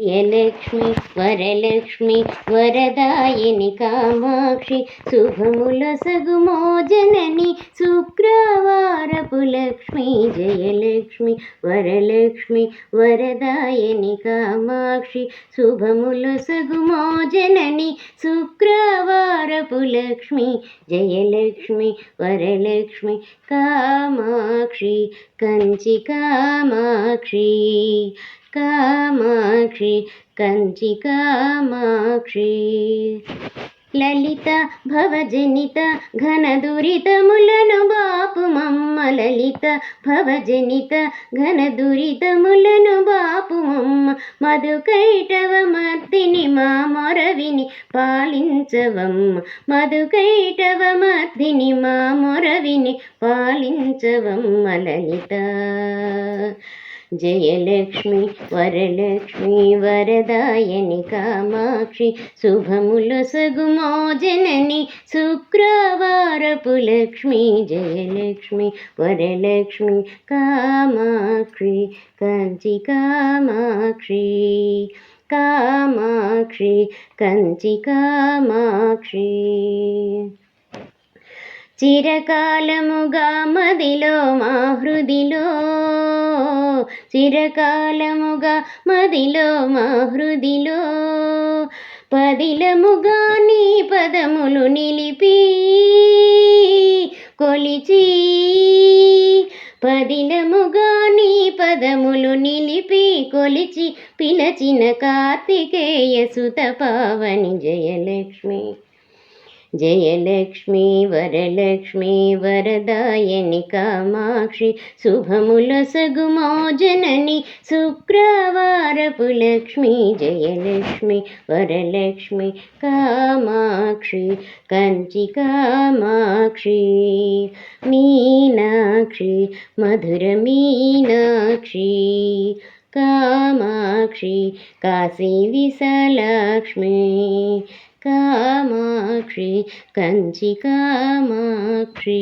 జయలక్ష్మి వరలక్ష్మి వరదాయిని కామాక్షి శుభముల సగుమో జనని శుక్రవారపు లక్ష్మి జయలక్ష్మి వరలక్ష్మి వరదాయని కామాక్షి శుభముల సగుమో జనని వరపు లక్ష్మి జయలక్ష్మి వరలక్ష్మి కామాక్షి కంచి కామాక్షి కామాక్షి కంచి కామాక్షి లలిత భవజనిత ఘన దురితములను బా మలలిత భవజనిత ఘన దురితములను బాపు మధుకైటవ మర్దిని మా మొరవిని పాలించవమ్మ మధుకైటవ మర్దిని మా మొరవిని పాలించవమ్మ లలిత జయలక్ష్మి వరలక్ష్మి వరదాయని కామాక్షి శుభముల సగుమో జనని వరపు లక్ష్మి జయలక్ష్మి వరలక్ష్మి కామాక్షి కంచి కామాక్షి కామాక్షి కంచి కామాక్షి. చిరకాలముగా మదిలో మా హృదిలో చిరకాలముగా మదిలో మా హృదిలో పదిలముగా నీ పదములు నిలిపి కొలిచి పదినముగా నీ పదములు నిలిపి కొలిచి పిలచిన కార్తికేయ సుత పావని జయలక్ష్మి. జయలక్ష్మీ వరలక్ష్మీ వరదాయని కామాక్షి శుభముల సగుమో జనని శుక్రవారపు లక్ష్మి జయలక్ష్మి వరలక్ష్మి కామాక్షి కంచి కామాక్షి మీనాక్షి మధుర మీనాక్షి కామాక్షి కాశీ విశాలాక్ష్మి కామాక్షి కంచి కామాక్షి